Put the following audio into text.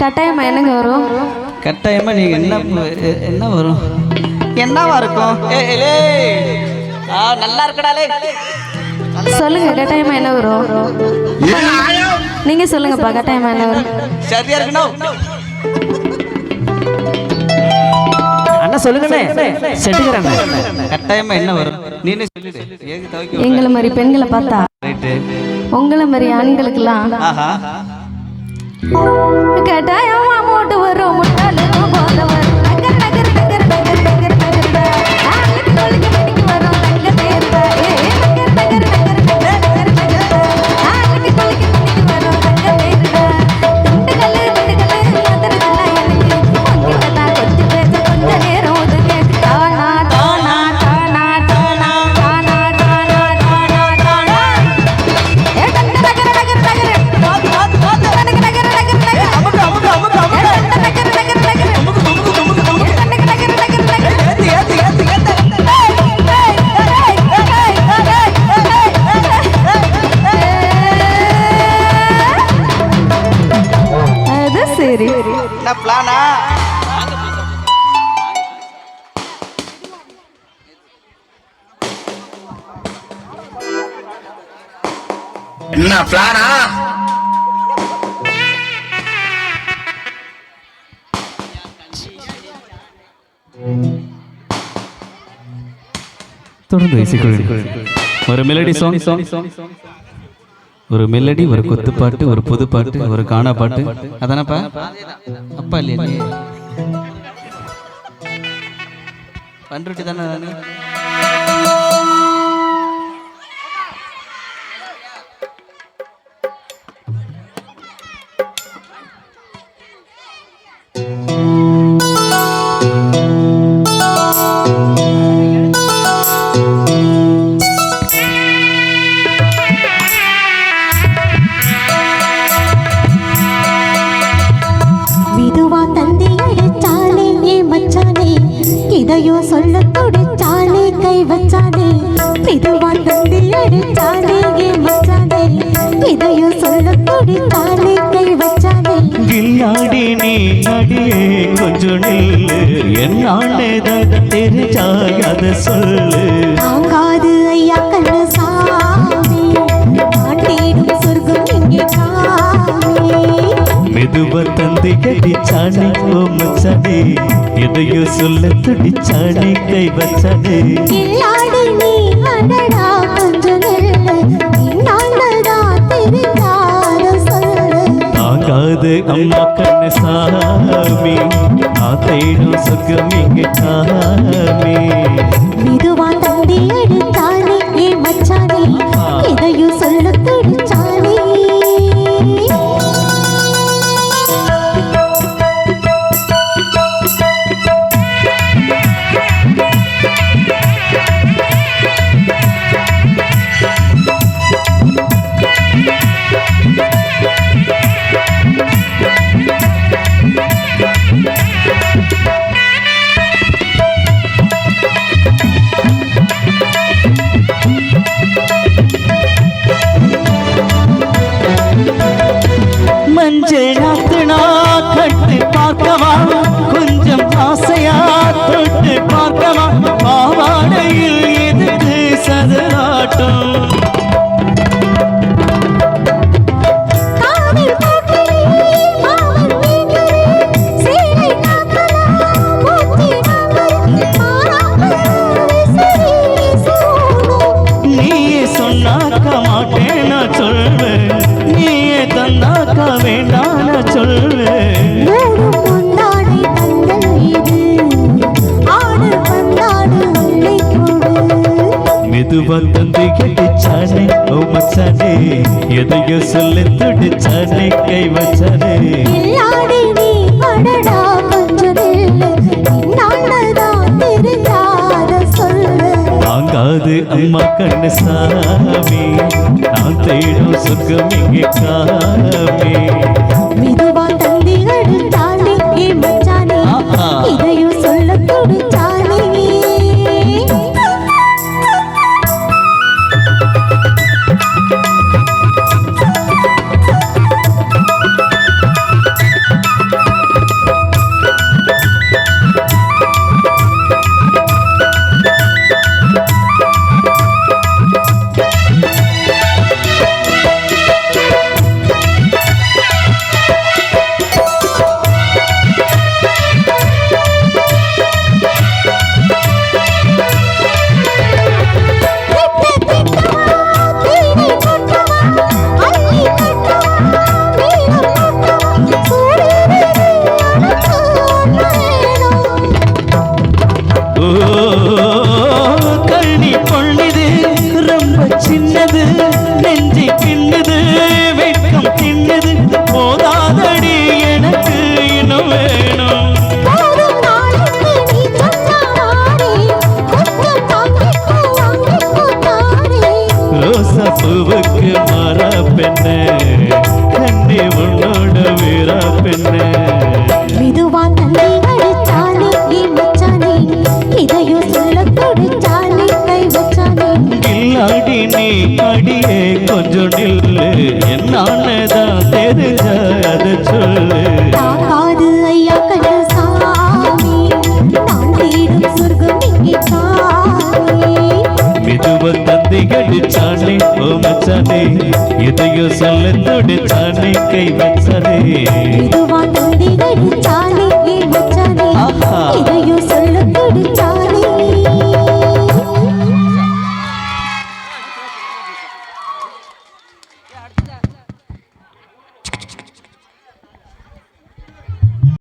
கட்டாயமா என்னங்க வரும்? கட்டாயமா நீங்க என்ன என்ன வரும்? என்னவா இருக்கும்? நல்லா இருக்கடாலே சொல்லுங்க கட்டாயமா என்ன வரும்? நீங்க சொல்லுங்கப்பா கட்டாயமா என்ன வரும்? சரியா இருக்கணும். அண்ணா சொல்லுங்கண்ணே. கட்டாயமா என்ன வரும்? நீனே சொல்லிடு. எங்களை மாதிரி பெண்களை பார்த்தா உங்களை மாதிரி ஆண்களுக்கெல்லாம் ஆஹா கட்டாயமா அமௌண்ட் வரும் முட்டாளு போத என்ன பிளானா? தொடர்ந்து இசைக்குழு ஒரு மெலடி சாங் சாங் ஒரு மெலடி ஒரு குத்து பாட்டு ஒரு புது பாட்டு ஒரு கானா பாட்டு. அதானப்பா? அப்பா இல்லையா. நீ பண்ருட்டி தானே இதையோ சொல்ல துடிச்சாலே கை வச்சானே. மெதுவா தந்தி அடிச்சாலே ஏ மச்சானே இதையோ சொல்ல துடிச்சாலே கை வச்சானே. கில்லாடி நீ அடியே கொஞ்சம் நில்லு. என் ஆண்டேதான் தெரிஞ்சாய் அதை சொல்லு. தாங்காது ஐயா கண்ணு சாமி. ஆண்டேடும் சொர்க்கம் இங்கே காமி மெதுவ தந்தி மச்சானே எதையோ சொல்ல துடிச்சானே கை சொல்லு. ஆகாது அம்மா கண்ணு சாமி நான் தேடும் சொர்க்கம் இங்கே காமி வச்சானே? எல்லாடி நீ அடடா கொஞ்சம் நில்லு இன்னாண்டதான் தெரியாத சொல்லு. தாங்காது அம்மா கண்ணு சாமி நான் தேடும் சொர்க்கம் இங்கே காமி தின்னுது வெட்கம் தின்னுது. போதாதடி எனக்கு இன்னும் வேணும். ரோசா பூவுக்கு மாறா பெண்ணு கண்ணி உன்னோட வீரா பெண்ணு. நீ அடியே கொஞ்சம் நில்லு. என்னானதான் தெரிஞ்ச அதை சொல்லு. மெதுவ தந்தை கடிச்சானே ஓ மச்சானே. எதையோ சொல்ல தொடிச்சானே கை வச்சானே. மெதுவா தந்தி அடிச்சானே ஏ மச்சானே. ஆஹா. இதையும் சொல்ல துடிச்சானே.